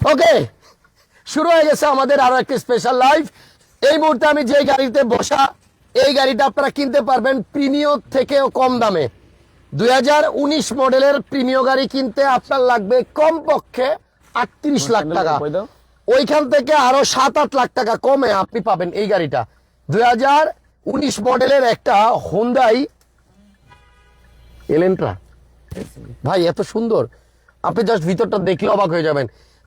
ওকে শুরু হয়ে গেছে আমাদের আরও একটি স্পেশাল লাইভ এই মুহূর্তে আমি যে গাড়িতে বসা এই গাড়িটা আপনারা কিনতে পারবেন প্রিমিয় থেকেও কম দামে। দুই মডেলের প্রিমিয় গাড়ি কিনতে আপনার লাগবে কমপক্ষে আটত্রিশ লাখ টাকা। ওইখান থেকে আরও সাত আট লাখ টাকা কমে আপনি পাবেন এই গাড়িটা। দুই হাজার উনিশ মডেলের একটা হোন্ডাই এলেন্ট্রা ভাই এত সুন্দর। আপনি জাস্ট ভিতরটা দেখলে অবাক হয়ে যাবেন।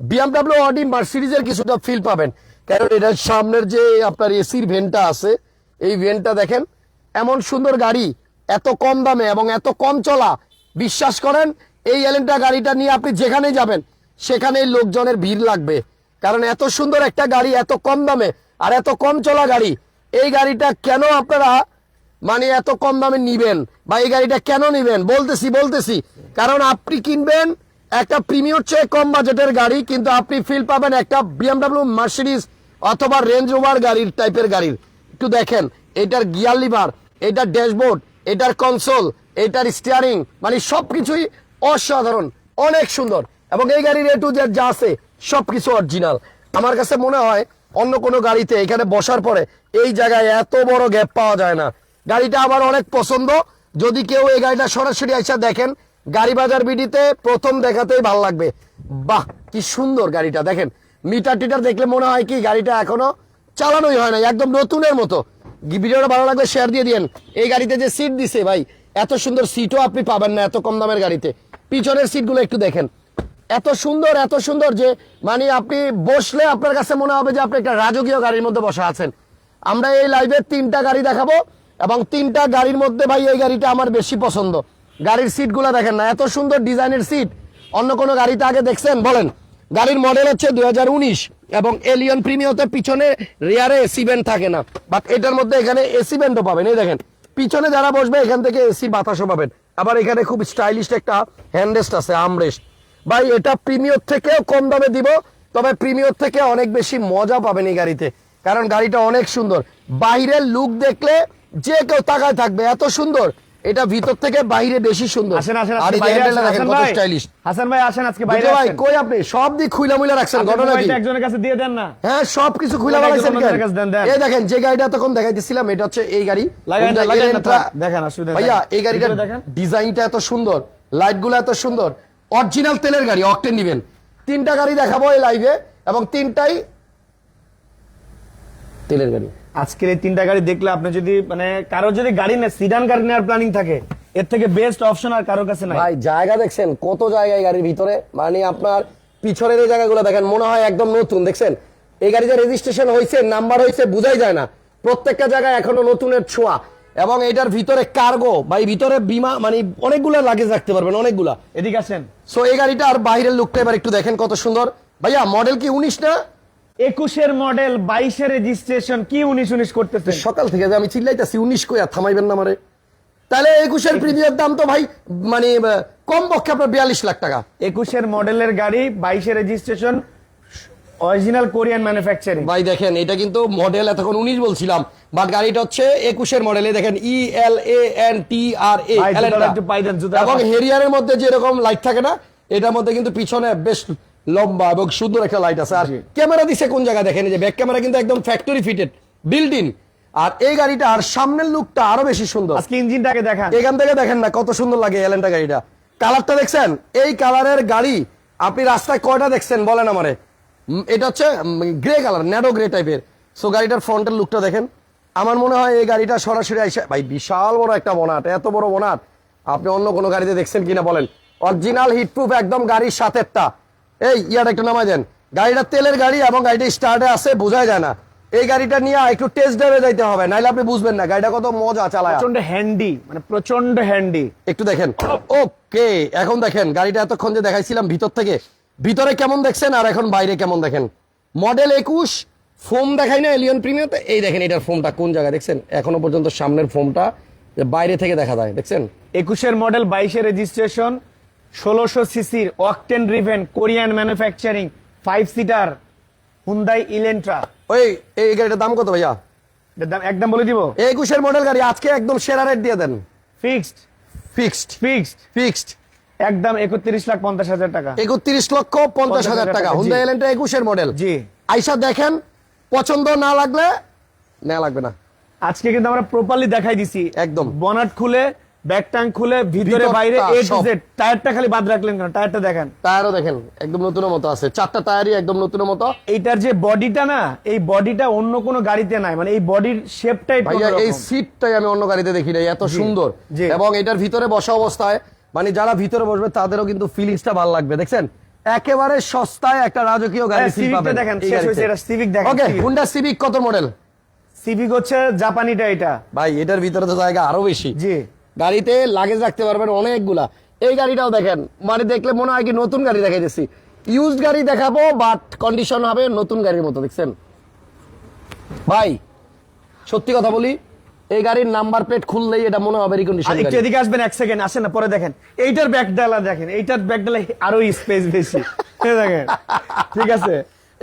বিএমডাব্লিউ অডি মার্সিডিজের কিছুটা ফিল পাবেন। কারণ এটার সামনের যে আপনার এসির ভেন্টটা আছে, এই ভেন্টটা দেখেন, এমন সুন্দর গাড়ি, এত কম দামে এবং এত কম চলা। বিশ্বাস করেন, এই এলেন্ট্রা গাড়িটা নিয়ে আপনি যেখানে যাবেন, সেখানেই লোকজনের ভিড় লাগবে। কারণ এত সুন্দর একটা গাড়ি, এত কম দামে আর এত কম চলা গাড়ি, এই গাড়িটা কেন আপনারা মানে এত কম দামে নিবেন? বা এই গাড়িটা কেন নিবেন? বলতেছি বলতেছি। কারণ আপনি কিনবেন একটা প্রিমিয়র চেয়ে কম বাজেটের গাড়ি, কিন্তু আপনি ফিল পাবেন একটা বিএমডাব্লিউ মার্সিডিস অথবা রেঞ্জ রোভার গাড়ির টাইপের গাড়ির। একটু দেখেন, এটার গিয়ার লিভার এটার ড্যাশবোর্ড এটার কনসোল এটার স্টিয়ারিং মানে সবকিছুই অসাধারণ, অনেক সুন্দর। এবং এই গাড়ির এ টু জেড যা আছে, সবকিছু অরিজিনাল আমার কাছে মনে হয়, অন্য কোনো গাড়িতে এখানে বসার পরে এই জায়গায় এত বড় গ্যাপ পাওয়া যায় না। গাড়িটা আমার অনেক পছন্দ। যদি কেউ এই গাড়িটা সরাসরি আইসা দেখেন গাড়ি বাজার বিডিতে প্রথম দেখাতেই ভালো লাগবে। বাহ, কি সুন্দর গাড়িটা, দেখেন। মিটার টিটার দেখলে মনে হয় কি গাড়িটা এখনও চালানোই হয় না একদম নতুনের মতো। ভিডিওটা ভালো লাগলে শেয়ার দিয়ে দিয়েন। এই গাড়িতে যে সিট দিছে ভাই, এত সুন্দর সিটও আপনি পাবেন না এত কম দামের গাড়িতে। পিছনের সিটগুলো একটু দেখেন। এত সুন্দর এত সুন্দর যে মানে আপনি বসলে আপনার কাছে মনে হবে যে আপনি একটা রাজকীয় গাড়ির মধ্যে বসা আছেন। আমরা এই লাইভে তিনটা গাড়ি দেখাবো এবং তিনটা গাড়ির মধ্যে ভাই এই গাড়িটা আমার বেশি পছন্দ। গাড়ির সিটগুলো দেখেন না, এত সুন্দর ডিজাইনের সিট অন্য কোনো গাড়িতে আগে দেখছেন? বলেন। গাড়ির মডেল হচ্ছে দু হাজার উনিশ এবং এলিয়ন প্রিমিয়তে পিছনে রিয়ারে এসি ব্যান্ড থাকে না। বাট এটার মধ্যে এখানে এসি ব্যান্ডও পাবেন। এই দেখেন, পিছনে যারা বসবে, এখান থেকে এসি বাতাসও পাবেন। আবার এখানে খুব স্টাইলিশ একটা হ্যান্ডরেস্ট আছে আমরেস্ট ভাই, এটা প্রিমিয়র থেকেও কম দামে দিব, তবে প্রিমিয়র থেকে অনেক বেশি মজা পাবেন এই গাড়িতে। কারণ গাড়িটা অনেক সুন্দর। বাইরের লুক দেখলে যে কেউ তাকায় থাকবে, এত সুন্দর। এটা ভিতর থেকে বাইরে বেশি সুন্দর। আসেন আসেন আর দেখেন কত স্টাইলিশ হাসান ভাই আসেন আজকে বাইরে ভাই কই আপনি? সব দিক খুইলা মুইলা রাখছেন আপনি ঘটনা কি? একজনের কাছে দিয়ে দেন না। হ্যাঁ সবকিছু দেন, দেন। এই দেখেন যে গাড়িটা তখন দেখাইতেছিলাম এটা হচ্ছে এই গাড়ি। লাগাইন লাগাইন দেখেন, অসুবিধা ভাইয়া এই দেখেন। ডিজাইনটা এত সুন্দর লাইটগুলো এত সুন্দর। অরিজিনাল তেলের গাড়ি অকটেন নিবেন। তিনটা গাড়ি দেখাবো এই লাইভে এবং তিনটাই তেলের গাড়ি। আজকের এই তিনটা গাড়ি দেখলে আপনি যদি মানে কারও যদি গাড়ি না সিডান গাড়ি নেওয়ার প্ল্যানিং থাকে এর থেকে বেস্ট অপশন আর কারোর কাছে নাই। ভাই জায়গা দেখছেন কত জায়গায় গাড়ির ভিতরে? মানে আপনার পিছনের এই জায়গাগুলো দেখেন মনে হয় একদম নতুন দেখছেন? এই গাড়ি যে রেজিস্ট্রেশন হয়েছে নাম্বার হয়েছে বুঝাই যায় না। প্রত্যেকটা জায়গায় এখনও নতুনের ছোঁয়া। এবং এটার ভিতরে কার্গো বা এই ভিতরে বিমা মানে অনেকগুলো লাগেজ রাখতে পারবেন অনেকগুলা। এদিকে আসেন। সো এই গাড়িটা আর বাইরের লুকটা এবার একটু দেখেন কত সুন্দর। ভাইয়া মডেল কি উনিশ না? একুশের মডেল বাইশের রেজিস্ট্রেশন কি উনিশ উনিশ করতেছে? সকাল থেকে যে আমি চিল্লাইতেছি উনিশ কই আর থামাইবেন না আমারে। তাহলে একুশের প্রিমিয়ার দাম তো ভাই মানে কম পক্ষে আপনার বিয়াল্লিশ লাখ টাকা। একুশের মডেলের গাড়ি বাইশের রেজিস্ট্রেশন অরিজিনাল কোরিয়ান ম্যানুফ্যাকচারিং ভাই দেখেন এটা কিন্তু মডেল এতক্ষণ উনিশ বলছিলাম বাট গাড়িটা হচ্ছে একুশের মডেলে দেখেন ই এল এ এন টি আর এ এবং হেরিয়ারের মধ্যে যেরকম লাইট থাকে না এটার মধ্যে কিন্তু পিছনে বেশ লম্বা এবং সুন্দর একটা লাইট আছে। আর। ক্যামেরা দিছে কোন জায়গায় দেখেন এই যে ব্যাক ক্যামেরা কিন্তু একদম ফ্যাক্টরি ফিটেড বিল্ড ইন আর এই গাড়িটা আর সামনের লুকটা আরও বেশি সুন্দর। আজকে ইঞ্জিনটাকে দেখান। এখান থেকে দেখেন না কত সুন্দর লাগে এলেন্টা গাড়িটা। কালারটা দেখছেন? এই কালারের গাড়ি আপনি রাস্তায় কয়টা দেখছেন বলেন আমারে। এটা হচ্ছে গ্রে কালার ন্যাডো গ্রে টাইপের সো গাড়িটার ফ্রন্টের লুকটা দেখেন। আমার মনে হয় এই গাড়িটা সরাসরি আইসা ভাই বিশাল বড় একটা বনাট এত বড় বনাট। আপনি অন্য কোনো গাড়িতে দেখছেন কিনা বলেন। অরিজিনাল হিটপ্রুফ একদম গাড়ির সাথেরটা। এই ইয়াটা একটু নামাই দেন। গাড়িটা তেলের গাড়ি এবং গাড়িটা স্টার্টে আছে বোঝাই যায় না। এই গাড়িটা নিয়ে একটু টেস্ট ড্রাইভে যাইতে হবে নাইলে আপনি বুঝবেন না গাড়িটা কত মজা চালায়। প্রচণ্ড হ্যান্ডি মানে প্রচণ্ড হ্যান্ডি একটু দেখেন। ওকে এখন দেখেন গাড়িটা এতক্ষণ যে দেখাইছিলাম ভিতর থেকে ভিতরে কেমন দেখছেন আর এখন বাইরে কেমন দেখেন? মডেল একুশ ফোম দেখাই না এলিয়ন প্রিমিয়াতে এই দেখেন এটার ফোমটা কোন জায়গায় দেখছেন? এখনও পর্যন্ত সামনের ফোমটা বাইরে থেকে দেখা যায় দেখছেন? একুশের মডেল বাইশের রেজিস্ট্রেশন ষোলোশো সিসির octane driven Korean manufacturing five seater Hyundai Elantra ওই এই গাড়িটার দাম কত ভাইয়া? দাম একদম বলে দিব। একুশের মডেল গাড়ি আজকে একদম সেরা রেট দিয়ে দেন। ফিক্সড ফিক্সড ফিক্সড ফিক্সড একদম একত্রিশ লাখ পঞ্চাশ হাজার টাকা। একত্রিশ লক্ষ পঞ্চাশ হাজার টাকা। হুন্ডা এলেন্টা একুশের মডেল জি। আইসা দেখেন পছন্দ না লাগলে না লাগবে না। আজকে কিন্তু আমরা প্রপারলি দেখাই দিছি। একদম। বনাট খুলে ব্যাক ট্যাঙ্ক খুলে ভিতরে বাইরে এ টু জেড টায়ারটা খালি বাদ রাখলেন কেন? টায়ারটা দেখেন। টায়ারও দেখেন একদম নতুনের মতো আছে। চারটা টায়ারই একদম নতুনের মতো। এইটার যে বডিটা না এই বডিটা অন্য কোনো গাড়িতে নাই। মানে এই বডির শেপটাই ভাইয়া এই সিটটাই আমি অন্য গাড়িতে দেখি এত সুন্দর। এবং এটার ভিতরে বসা অবস্থায় মানে যারা ভিতরে বসবে তাদেরও কিন্তু ফিলিংসটা ভালো লাগবে দেখছেন? একেবারে সস্তায় একটা রাজকীয় গাড়ি হ্যাঁ, Civic টা দেখেন, শেষ হয়েছে, এটা Civic দেখেন, ওকে হুন্ডা সিভিক কত মডেল সিভিক হচ্ছে জাপানিটা এটা। ভাই এটার ভিতরে তো জায়গা আরও বেশি। জি। গাড়িতে লাগেজ রাখতে পারবেন অনেকগুলা। এই গাড়িটাও দেখেন মানে দেখলে মনে হয় কি নতুন গাড়ি দেখাইতেছি। ইউজড গাড়ি দেখাবো বাট কন্ডিশন হবে নতুন গাড়ির মতো দেখছেন? ভাই সত্যি কথা বলি এই গাড়ির নাম্বার প্লেট খুললেই এটা মনে হবে রিকন্ডিশন একটু এদিকে আসবেন এক সেকেন্ড আসেন না পরে দেখেন। এইটার ব্যাক ডালা দেখেন এইটার ব্যাক ডালা আরও স্পেস বেশি। দেখেন ঠিক আছে?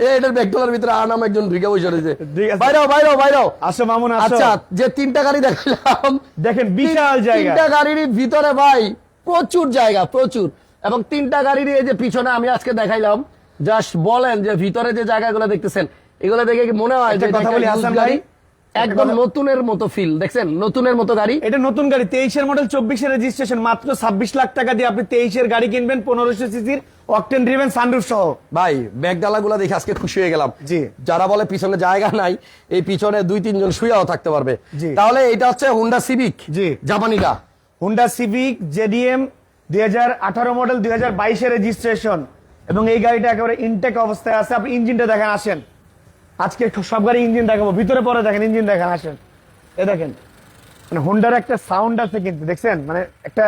এটার ব্যাগডলার ভিতরে আর একজন ঢুকে বসে রয়েছে। বাইরেও বাইরেও বাইরেও আসো মামুন আচ্ছা যে তিনটা গাড়ি দেখালাম দেখেন বিশাল জায়গা। তিনটা গাড়ির ভিতরে ভাই প্রচুর জায়গা প্রচুর। এবং তিনটা গাড়ির এই যে পিছনে আমি আজকে দেখাইলাম জাস্ট বলেন যে ভিতরে যে জায়গাগুলো দেখতেছেন এগুলো দেখে কি মনে হয় যে কথা বলি হাসান ভাই, একদম নতুনের মতো ফিল দেখছেন? নতুনের মতো গাড়ি। এটা নতুন গাড়ি তেইশের মডেল চব্বিশের রেজিস্ট্রেশন মাত্র ছাব্বিশ লাখ টাকা দিয়ে আপনি তেইশের গাড়ি কিনবেন পনেরোশো সিসির অকটেন ড্রিভেন সানরুফ সহ। ভাই ব্যাগডালা গুলা দেখে আজকে খুশি হয়ে গেলাম। জি। যারা বলে পিছনে জায়গা নাই এই পিছনে দুই তিনজন শুয়েও থাকতে পারবে। তাহলে এটা হচ্ছে হুন্ডা সিভিক জি। জাপানিটা হুন্ডা সিভিক জেডিএম দুই হাজার আঠারো মডেল দুই হাজার বাইশের রেজিস্ট্রেশন এবং এই গাড়িটা একেবারে ইনটেক অবস্থায় আছে। আপনি ইঞ্জিনটা দেখেন আসেন। আজকে সব গাড়ি ইঞ্জিন দেখাবো। ভিতরে পরে দেখেন ইঞ্জিন দেখেন আসেন। এ দেখেন মানে হুন্ডার একটা সাউন্ড আছে কিন্তু দেখছেন? মানে একটা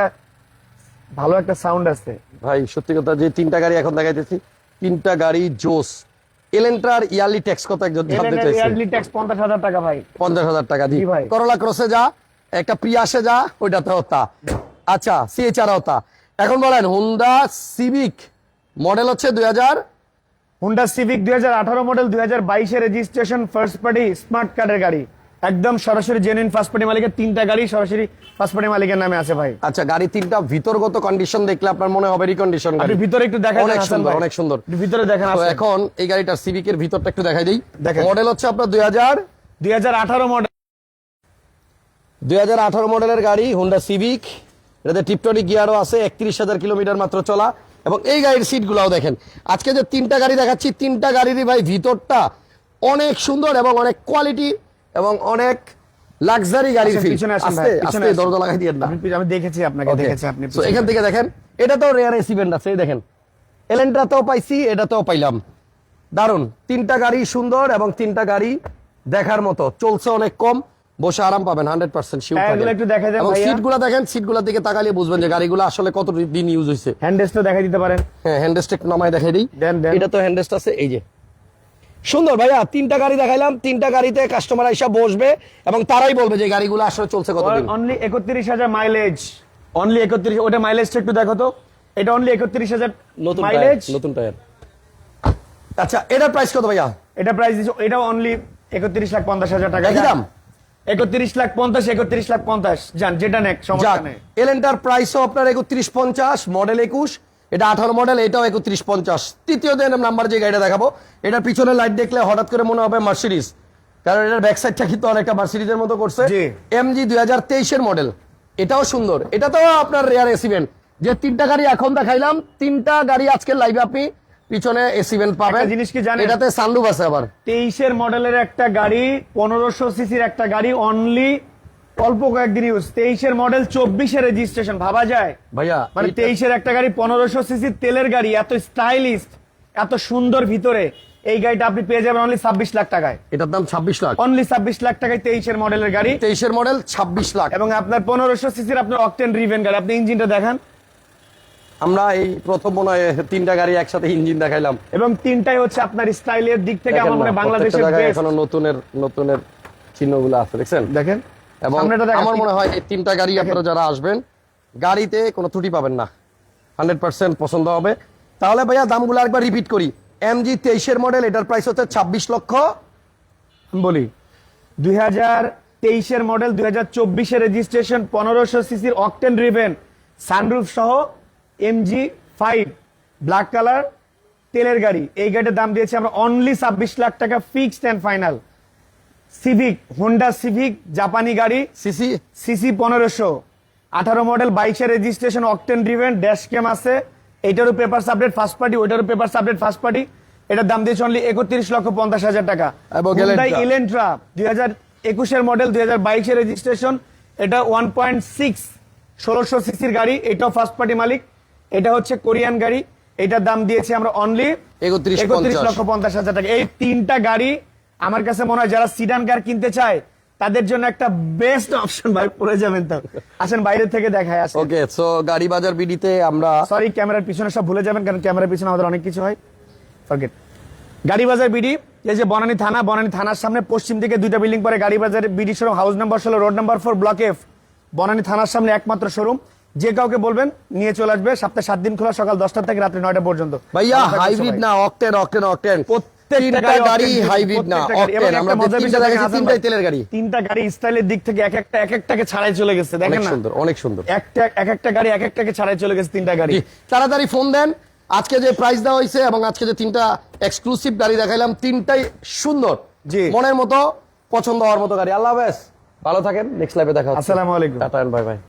ভালো একটা সাউন্ড আছে। ভাই সত্যি কথা যে তিনটা গাড়ি এখন দেখাইতেছি তিনটা গাড়ি জোস এলেন্ট্রার ইয়ারলি ট্যাক্স কত একজন জানতে চাইছে? ইয়ারলি ট্যাক্স পঞ্চাশ হাজার টাকা ভাই। পঞ্চাশ হাজার টাকা দি জি ভাই। করলা ক্রসে যা একটা প্রিয়াসে যা ওইটা ওইটাতে হতা। আচ্ছা সিএচআর হতা। এখন বলেন হোন্ডা সিভিক মডেল হচ্ছে দুই হাজার হুন্ডা সিভিক দুই হাজার আঠারো মডেল দুই হাজার রেজিস্ট্রেশন ফার্স্ট পার্টি স্মার্ট কার্ডের গাড়ি। একদম সরাসরি জেনুইন ফার্স্ট পার্টি মালিকের তিনটা গাড়ি সরাসরি ফার্স্ট পার্টি মালিকের নামে আছে ভাই। আচ্ছা গাড়ি তিনটা ভিতরগত কন্ডিশন দেখলে আপনার মনে হবে রিকন্ডিশন গাড়ি। ভিতরে একটু দেখেন অনেক সুন্দর অনেক সুন্দর। ভিতরে দেখেন তো এখন এই গাড়িটার সিভিকের ভিতরটা একটু দেখাই দিই। দেখেন। মডেল হচ্ছে আপনার দুই হাজার দুই হাজার আঠারো মডেল দুই হাজার আঠারো মডেলের গাড়ি হোন্ডা সিভিক এটাতে টিপটনি গিয়ারও আছে একত্রিশ হাজার কিলোমিটার মাত্র চলা। এবং এই গাড়ির সিটগুলাও দেখেন। আজকে যে তিনটা গাড়ি দেখাচ্ছি তিনটা গাড়িরই ভাই ভিতরটা অনেক সুন্দর এবং অনেক কোয়ালিটি এবং অনেক লাক্সারি গাড়ির ফিল আস্তে আস্তে দরজা লাগাই দিয়ে না। আমি দেখেছি আপনাকে দেখেছি আপনি So, এখান থেকে দেখেন এটা তো রেয়ার এসিভেন্ট আছে দেখেন। এলেন্ট্রাতেও পাইছি এটাতেও পাইলাম। দারুণ তিনটা গাড়ি সুন্দর এবং তিনটা গাড়ি দেখার মতো। চলছে অনেক কম। বসে আরাম পাবেন হান্ড্রেড পার্সেন্ট টায়ারগুলো একটু দেখা যায়। সিটগুলা দেখেন সিটগুলা দিকে তাকালে বুঝবেন যে গাড়িগুলো আসলে কত দিন ইউজ হয়েছে হ্যান্ডেসটা দেখাই দিতে পারেন। হ্যাঁ হ্যান্ডেস্ট একটু নামায় দেখাই দিই। দেন, দেন। এটা তো হ্যান্ডেস্ট আছে এই যে। সুন্দর ভাইয়া তিনটা গাড়ি দেখাইলাম তিনটা গাড়িতে কাস্টমার এসে বসবে এবং তারাই বলবে যে গাড়িগুলো আসলে চলছে কতদিন অনলি একত্রিশ হাজার মাইলেজ অনলি একত্রিশ ওটা মাইলেজটা একটু দেখো তো। এটা অনলি একত্রিশ হাজার নতুন মাইলেজ নতুন টায়ার আচ্ছা এটার প্রাইস কত ভাইয়া? এটা প্রাইস দিচ্ছে এটাও অনলি একত্রিশ লাখ পঞ্চাশ হাজার টাকা। দাম? একত্রিশ লাখ পঞ্চাশ একত্রিশ লাখ পঞ্চাশ। যান যেটা নেক সমস্যা নেই। এলেন্টার প্রাইসও আপনার একত্রিশ পঞ্চাশ মডেল একুশ। এটা আঠারো মডেল এটাও একত্রিশ পঞ্চাশ। তৃতীয় দিনের নাম্বার যে গাড়িটা দেখাবো এটার পিছনে লাইট দেখলে হঠাৎ করে মনে হবে মার্সিডিস কারণ এটার ব্যাক সাইডটা কিন্তু অনেকটা মার্সিডিজের মতো করছে। জি। এমজি দুই হাজার তেইশের মডেল এটাও সুন্দর। এটাতেও আপনার রেয়ার এসিভেন্ট যে তিনটা গাড়ি এখন দেখাইলাম তিনটা গাড়ি আজকে লাইভে আপনি পিছনে এসিভেন্ট পাবেন। একটা জিনিস কি জানেন? এটাতে সানরুফ আছে আবার। তেইশের মডেলের একটা গাড়ি পনেরোশো সিসির একটা গাড়ি অনলি অল্প কয়েকদিন ইউজ তেইশের মডেল চব্বিশের রেজিস্ট্রেশন ভাবা যায়? ভাইয়া মানে তেইশের একটা গাড়ি পনেরোশো সিসির তেলের গাড়ি এত স্টাইলিস্ট এত সুন্দর ভিতরে। এই গাড়িটা আপনি পেয়ে যাবেন অনলি ছাব্বিশ লাখ টাকায়। এটার দাম ছাব্বিশ লাখ। অনলি ছাব্বিশ লাখ টাকায় তেইশের মডেলের গাড়ি। তেইশের মডেল ছাব্বিশ লাখ। এবং আপনার পনেরোশো সিসির আপনার অকটেন রিভেন গাড়ি। আপনি ইঞ্জিনটা দেখান। আমরা এই প্রথম মনে হয় তিনটা গাড়ি একসাথে ইঞ্জিন দেখাইলাম। এবং তিনটাই হচ্ছে আপনার স্টাইলের দিক থেকে আমার মনে বাংলাদেশের এখনও নতুনের নতুনের চিহ্নগুলো আছে দেখছেন? দেখেন এবং আমার মনে হয় এই তিনটা গাড়ি আপনারা যারা আসবেন গাড়িতে কোনো ত্রুটি পাবেন না। হান্ড্রেড পার্সেন্ট পছন্দ হবে। তাহলে ভাইয়া দামগুলো একবার রিপিট করি। এমজি তেইশের মডেল এটার প্রাইস হচ্ছে ছাব্বিশ লক্ষ। বলি দুই হাজার তেইশের মডেল দুই হাজার চব্বিশের রেজিস্ট্রেশন পনেরোশো সিসির অকটেন রিভেন সানরুফ সহ এমজি ফাইভ ব্ল্যাক কালার তেলের গাড়ি। এই গাড়িটার দাম দিয়েছি আমরা অনলি ছাব্বিশ লাখ টাকা fixed and final Civic Honda Civic জাপানি গাড়ি। সিসি সিসি পনেরোশো। আঠারো মডেল বাইশের registration octane driven dash cam আছে। এইটারও পেপার আপডেট ফার্স্ট পার্টি ওইটারও পেপার আপডেট ফার্স্ট পার্টি এটার দাম দিয়েছে অনলি একত্রিশ লক্ষ পঞ্চাশ হাজার টাকা। ইলেন্ট্রা দুই হাজার একুশের মডেল দুই হাজার বাইশের রেজিস্ট্রেশন এটা ওয়ান পয়েন্ট সিক্স ষোলোশো সিসির গাড়ি এটাও ফার্স্ট পার্টি মালিক। এটা হচ্ছে কোরিয়ান গাড়ি। এটার দাম দিয়েছি আমরা অনলি একত্রিশ লক্ষ পঞ্চাশ হাজার টাকা। এই তিনটা গাড়ি আমার কাছে মনে হয় যারা সিডান কার কিনতে চায় তাদের জন্য একটা বেস্ট অপশন ভাই পড়ে যাবেন তো। আসেন বাইরে থেকে দেখায় আসেন। ওকে সো গাড়ি বাজার বিডিতে আমরা সরি ক্যামেরার পিছনে সব ভুলে যাবেন কারণ ক্যামেরার পিছনে আমাদের অনেক কিছু হয়। ফরগেট গাড়ি বাজার বিডি এই যে বনানী থানা বনানী থানার সামনে পশ্চিম দিকে দুইটা বিল্ডিং পরে Gari Bazar BD showroom house number ষোলো road number four block F Banani থানার সামনে একমাত্র শোরুম যে কাউকে বলবেন নিয়ে চলে আসবে। সপ্তাহে সাত দিন খোলা সকাল দশটা থেকে রাত্রি নয়টা পর্যন্ত। ভাইয়া হাইব্রিড। না অকটেন অকটেন অকটেন তিনটা গাড়ি হাইব্রিড না অকটেন আমরা তিনটা তিনটাই তেলের গাড়ি। তিনটা গাড়ি স্টাইলের দিক থেকে এক একটা এক একটাকে ছাড়াই চলে গেছে অনেক দেখেন না? সুন্দর অনেক সুন্দর। একটা এক একটা গাড়ি এক একটাকে ছাড়াই চলে গেছে তিনটা গাড়ি। তাড়াতাড়ি ফোন দেন। আজকে যে প্রাইস দেওয়া হয়েছে এবং আজকে যে তিনটা এক্সক্লুসিভ গাড়ি দেখাইলাম তিনটাই সুন্দর। জি। মনের মতো পছন্দ হওয়ার মতো গাড়ি। আল্লাহ হাফেজ। ভালো থাকেন নেক্সট লাইভে দেখা হচ্ছে। আসসালামু আলাইকুম। Tata bye bye.